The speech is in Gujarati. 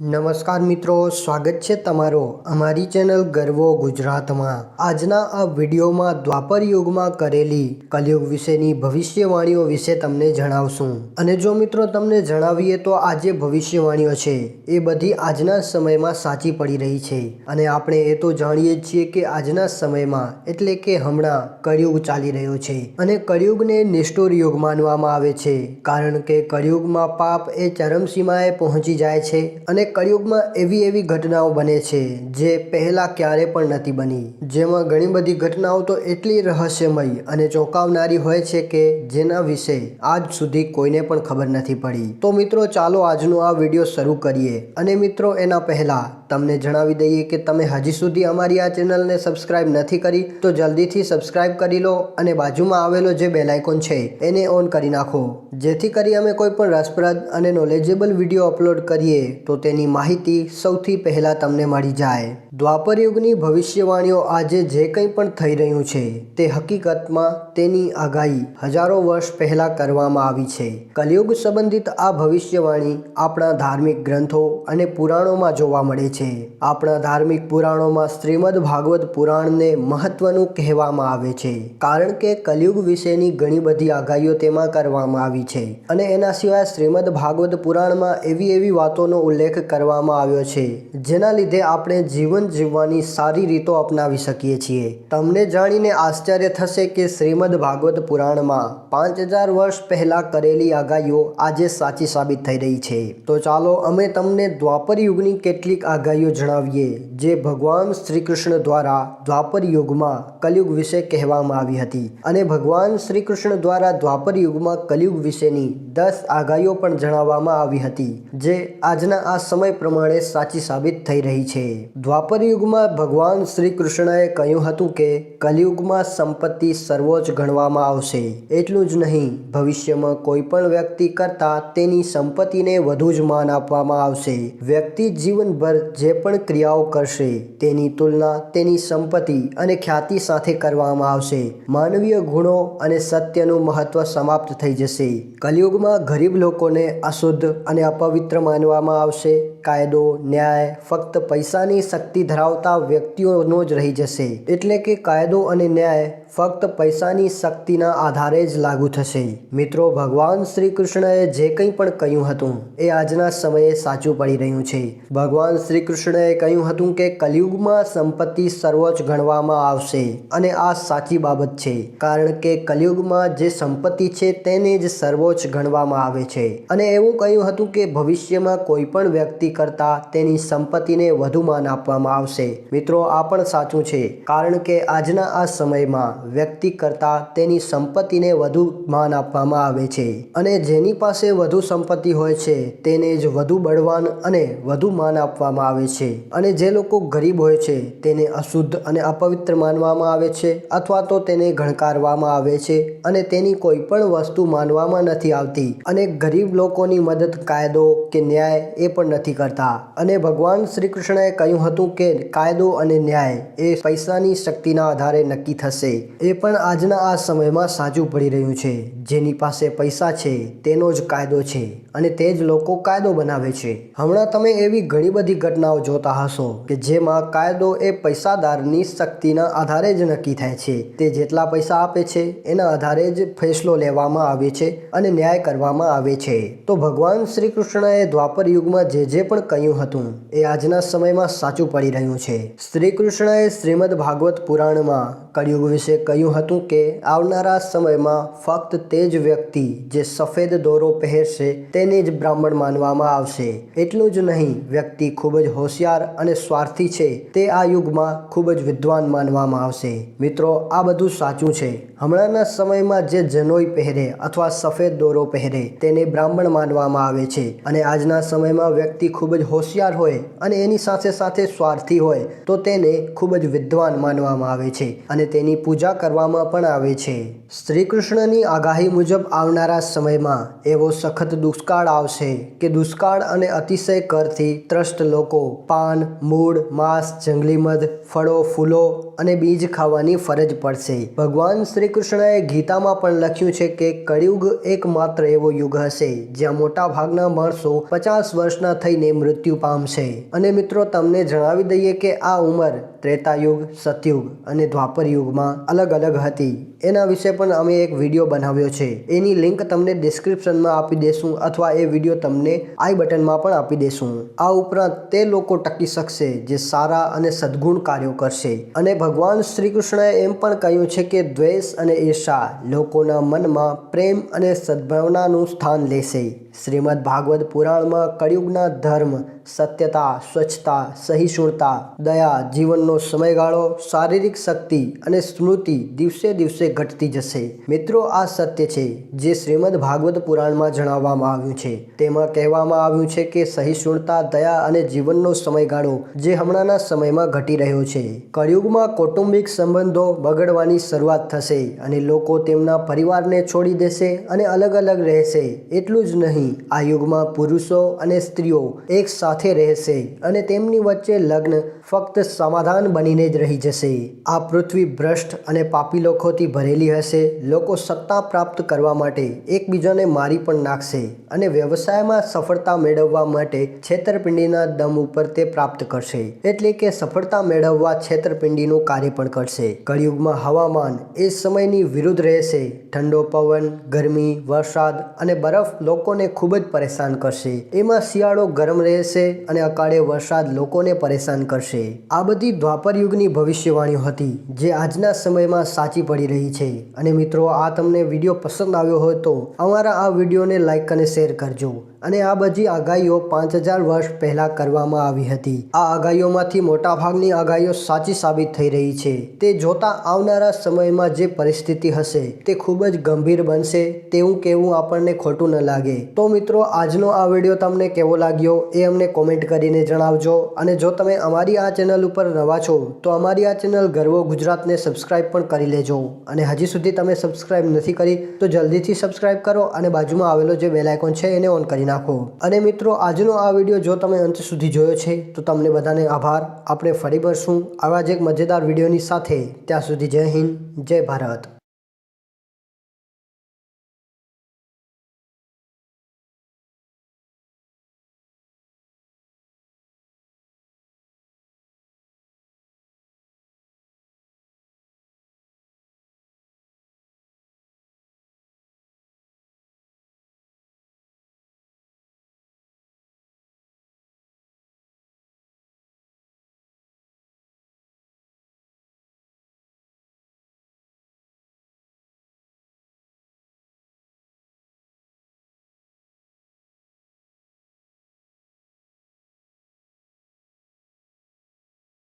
નમસ્કાર મિત્રો, સ્વાગત છે તમારો અમારી ચેનલ ગર્વો ગુજરાતમાં. આજના આ વિડીયોમાં દ્વાપર યુગમાં કરેલી કલયુગ વિશેની ભવિષ્યવાણીઓ વિશે તમને જણાવશું. અને જો મિત્રો તમને જણાવીએ તો આ જે ભવિષ્યવાણીઓ છે, એ બધી આજના સમયમાં સાચી પડી રહી છે. અને આપણે એ તો જાણીએ છીએ કે આજના સમયમાં એટલે કે હમણાં કળિયુગ ચાલી રહ્યો છે. અને કળિયુગને નિષ્ઠુર યુગ માનવામાં આવે છે. કારણ કે કળિયુગમાં પાપ એ ચરમસીમાએ પહોંચી જાય છે. અને કળિયુગમાં એવી એવી ઘટનાઓ બને છે જે પહેલાં ક્યારે પણ નથી બની. જેમાં ઘણી બધી ઘટનાઓ તો એટલી રહસ્યમય અને ચોંકાવનારી હોય છે કે જેના વિશે આજ સુધી કોઈને પણ ખબર નથી પડી. તો મિત્રો, ચાલો આજનો આ વીડિયો શરૂ કરીએ અને મિત્રો, એના પહેલાં તમને જણાવી દઈએ કે તમે હજી સુધી અમારી આ ચેનલને સબસ્ક્રાઇબ નથી કરી, તો જલ્દીથી સબસ્ક્રાઇબ કરી લો અને બાજુમાં આવેલો જે બેલાઇકોન છે, એને ઓન કરી નાખો. જેથી કરી અમે કોઈ પણ રસપ્રદ અને નોલેજેબલ વીડિયો અપલોડ કરીએ, તો તેની માહિતી સૌથી પહેલાં તમને મળી જાય. દ્વાપર યુગની ભવિષ્યવાણીઓ આજે જે કંઈ પણ થઈ રહ્યું છે, તે હકીકતમાં તેની આગાહી હજારો વર્ષ પહેલાં કરવામાં આવી છે. કલયુગ સંબંધિત આ ભવિષ્યવાણી આપણા ધાર્મિક ગ્રંથો અને પુરાણોમાં જોવા મળે છે. આપણા ધાર્મિક પુરાણોમાં શ્રીમદ ભાગવત પુરાણને મહત્વનું કહેવામાં આવે છે, કારણ કે કલયુગ વિશેની ઘણી બધી આગાહીઓ તેમાં કરવામાં આવી છે. અને એના સિવાય શ્રીમદ ભાગવત પુરાણમાં એવી એવી વાતોનો ઉલ્લેખ કરવામાં આવ્યો છે, જેના લીધે આપણે જીવન જીવવાની સારી રીતો અપનાવી શકીએ છીએ. તમને જાણીને આશ્ચર્ય થશે કે શ્રીમદ ભાગવત પુરાણમાં પાંચ હજાર વર્ષ પહેલા કરેલી આગાહીઓ આજે સાચી સાબિત થઈ રહી છે. તો ચાલો અમે તમને દ્વાપર યુગની કેટલીક આગાહીઓ જણાવીએ, જે ભગવાન શ્રી કૃષ્ણ દ્વારા દ્વાપર યુગમાં કલયુગ વિશે કહેવામાં આવી હતી. અને ભગવાન શ્રી કૃષ્ણ દ્વારા દ્વાપર યુગમાં કલયુગ વિશેની દસ આગાહીઓ પણ જણાવવામાં આવી હતી, જે આજના આ સમય પ્રમાણે સાચી સાબિત થઈ રહી છે. દ્વાપર યુગમાં ભગવાન શ્રી કૃષ્ણએ કહ્યું હતું કે, કલયુગમાં સંપત્તિ સર્વોચ્ચ ગણવામાં આવશે. એટલું જ નહીં, ભવિષ્યમાં કોઈ પણ વ્યક્તિ કરતાં તેની સંપત્તિને વધુ જ માન આપવામાં આવશે. વ્યક્તિ જીવનભર જે પણ ક્રિયાઓ કરશે, તેની તુલના, તેની સંપત્તિ અને ખ્યાતિ સાથે કરવામાં આવશે. માનવીય ગુણો અને સત્યનું મહત્વ સમાપ્ત થઈ જશે. કલયુગમાં ગરીબ લોકોને અશુદ્ધ અને અપવિત્ર માનવામાં આવશે. કાયદો, ન્યાય, ફક્ત પૈસાની શક્તિ ધરાવતા વ્યક્તિઓનો જ રહી જશે. એટલે કે કાયદો અને ન્યાય ફક્ત પૈસાની શક્તિના આધારે જ લાગુ થશે. મિત્રો, ભગવાન શ્રી કૃષ્ણએ જે કંઈ પણ કહ્યું હતું, એ આજના સમયે સાચું પડી રહ્યું છે. ભગવાન શ્રી કૃષ્ણએ કહ્યું હતું કે કલયુગમાં સંપત્તિ સર્વોચ્ચ ગણવામાં આવશે, અને આ સાચી બાબત છે, કારણ કે કલયુગમાં જે સંપત્તિ છે તેને જ સર્વોચ્ચ ગણવામાં આવે છે. અને એવું કહ્યું હતું કે ભવિષ્યમાં કોઈ પણ વ્યક્તિ કરતા તેની સંપત્તિને વધુ માન આપવામાં આવશે. મિત્રો, આ પણ સાચું છે. કારણ કે આજના આ સમયમાં વ્યક્તિ કરતાં તેની સંપત્તિને વધુ માન આપવામાં આવે છે. અને જેની પાસે વધુ સંપત્તિ હોય છે, તેને જ વધુ બળવાન અને વધુ માન આપવામાં આવે છે. અને જે લોકો ગરીબ હોય છે, તેને અશુદ્ધ અને અપવિત્ર માનવામાં આવે છે અથવા તો તેને ગણકારવામાં આવે છે અને તેની કોઈ પણ વસ્તુ માનવામાં નથી આવતી. અને ગરીબ લોકોની મદદ, કાયદો કે ન્યાય એ પણ નથી કરતા. અને ભગવાન શ્રી કૃષ્ણએ કહ્યું હતું કે કાયદો અને ન્યાય એ પૈસાની શક્તિના આધારે નક્કી થશે. એ પણ આજના આ સમયમાં સાચું પડી રહ્યું છે. જેની પાસે પૈસા છે, તેનો જ કાયદો છે અને તે જ લોકો કાયદો બનાવે છે. હમણાં તમે એવી ઘણી બધી ઘટનાઓ જોતા હશો કે જેમાં કાયદો એ પૈસાદારની શક્તિના આધારે જ નક્કી થાય છે. તે જેટલા પૈસા આપે છે, એના આધારે જ ફેસલો લેવામાં આવે છે અને ન્યાય કરવામાં આવે છે. તો ભગવાન શ્રી કૃષ્ણએ દ્વાપર યુગમાં જે જે પણ કહ્યું હતું એ આજના સમયમાં સાચું પડી રહ્યું છે. શ્રી કૃષ્ણએ શ્રીમદ ભાગવત પુરાણમાં કળિયુગ વિશે કહ્યું હતું કે, આવનારા સમયમાં ફક્ત તે જ વ્યક્તિ જે સફેદ દોરો પહેરશે તેને જ બ્રાહ્મણ માનવામાં આવશે. એટલું જ નહીં, વ્યક્તિ ખૂબ જ હોશિયાર અને સ્વાર્થી છે, તે આ યુગમાં ખૂબ જ વિદ્વાન માનવામાં આવશે. મિત્રો, આ બધું સાચું છે. હમણાંના સમયમાં જે જનોઈ પહેરે અથવા સફેદ દોરો પહેરે તેને બ્રાહ્મણ માનવામાં આવે છે અને આજના સમયમાં વ્યક્તિ ખૂબ જ હોશિયાર હોય અને એની સાથે સાથે સ્વાર્થી હોય તો તેને ખૂબ જ વિદ્વાન માનવામાં આવે છે અને તેની પૂજા કરવામાં પણ આવે છે. શ્રી કૃષ્ણની આગાહી મુજબ આવનારા સમયમાં એવો સખત દુષ્કાળ આવશે કે દુષ્કાળ અને અતિશય કરથી ત્રસ્ત લોકો પાન, મૂળ, માંસ, જંગલી મધ, ફળો, ફૂલો અને બીજ ખાવાની ફરજ પડશે. ભગવાન શ્રી શ્રી કૃષ્ણએ ગીતામાં પણ લખ્યું છે કે કળિયુગ એકમાત્ર એવો યુગ હશે, જ્યાં મોટા ભાગના માણસો પચાસ વર્ષના થઈને મૃત્યુ પામશે. અને મિત્રો, તમને જણાવી દઈએ કે આ ઉંમર ત્રેતાયુગ, સતયુગ અને દ્વાપર યુગમાં અલગ અલગ હતી. એના વિશે પણ અમે એક વીડિયો બનાવ્યો છે. એની લિંક તમને ડિસ્ક્રિપ્શનમાં આપી દેશું અથવા એ વીડિયો તમને આઈ બટનમાં પણ આપી દેશું. આ ઉપરાંત તે લોકો ટકી શકશે જે સારા અને સદગુણ કાર્યો કરશે. અને ભગવાન શ્રી કૃષ્ણએ એમ પણ કહ્યું છે કે દ્વેષ અને ઈર્ષા લોકોના મનમાં પ્રેમ અને સદ્ભાવનાનું સ્થાન લેશે. શ્રીમદ ભાગવત પુરાણમાં કળિયુગના ધર્મ, સત્યતા, સ્વચ્છતા, સહિષ્ણુતા, દયા, જીવનનો સમયગાળો, શારીરિક શક્તિ અને સ્મૃતિ દિવસે દિવસે ઘટતી જશે. મિત્રો, આ સત્ય છે જે શ્રીમદ ભાગવત પુરાણમાં જણાવવામાં આવ્યું છે. તેમાં કહેવામાં આવ્યું છે કે સહિષ્ણુતા, દયા અને જીવનનો સમયગાળો જે હમણાંના સમયમાં ઘટી રહ્યો છે. કળિયુગમાં કૌટુંબિક સંબંધો બગડવાની શરૂઆત થશે અને લોકો તેમના પરિવારને છોડી દેશે અને અલગ અલગ રહેશે. એટલું જ નહીં આ યુગમાં પુરુષો અને સ્ત્રીઓ એક સાથે રહેશે અને તેમની વચ્ચે લગ્ન ફક્ત સમાધાન બનીને જ રહી જશે. આ પૃથ્વી ભ્રષ્ટ અને પાપી લોકોથી ભરેલી હશે. લોકો સત્તા પ્રાપ્ત કરવા માટે એકબીજાને મારી પણ નાખશે અને વ્યવસાયમાં સફળતા મેળવવા માટે છેતરપિંડીના દમ ઉપર તે પ્રાપ્ત કરશે. એટલે કે સફળતા મેળવવા છેતરપિંડીનું કાર્ય પણ કરશે. કળિયુગમાં હવામાન એ સમયની વિરુદ્ધ રહેશે. ઠંડો પવન, ગરમી, વરસાદ અને બરફ લોકોને ખૂબ જ પરેશાન કરશે. એમાં શિયાળો ગરમ રહેશે અને અકાળે વરસાદ લોકોને પરેશાન કરશે. આ બધી દ્વાપર યુગની ભવિષ્યવાણીઓ હતી, જે આજના સમયમાં સાચી પડી રહી છે. અને મિત્રો, આ તમને વીડિયો પસંદ આવ્યો હોય તો અમારા આ વિડીયોને લાઈક અને શેર કરજો. અને આ બધી આગાહીઓ પાંચ હજાર વર્ષ પહેલાં કરવામાં આવી હતી. આ આગાહીઓમાંથી મોટાભાગની આગાહીઓ સાચી સાબિત થઈ રહી છે. તે જોતા આવનારા સમયમાં જે પરિસ્થિતિ હશે, તે ખૂબ જ ગંભીર બનશે તેવું કહેવું આપણને ખોટું ન લાગે. તો મિત્રો, આજનો આ વીડિયો તમને કેવો લાગ્યો એ અમને કોમેન્ટ કરીને જણાવજો. અને જો તમે અમારી આ ચેનલ ઉપર નવા છો, તો અમારી આ ચેનલ ગર્વો ગુજરાતને સબસ્ક્રાઇબ પણ કરી લેજો. અને હજી સુધી તમે સબસ્ક્રાઇબ નથી કરી, તો જલ્દીથી સબસ્ક્રાઇબ કરો અને બાજુમાં આવેલો જે બેલ આઇકોન છે એને ઓન કરી નાખો. અને મિત્રો, આજનો આ વીડિયો જો તમે અંત સુધી જોયો છે, તો તમને બધાને આભાર. આપણે ફરી મળશું આવા જ એક મજેદાર વિડીયોની સાથે. ત્યાં સુધી જય હિન્દ, જય ભારત.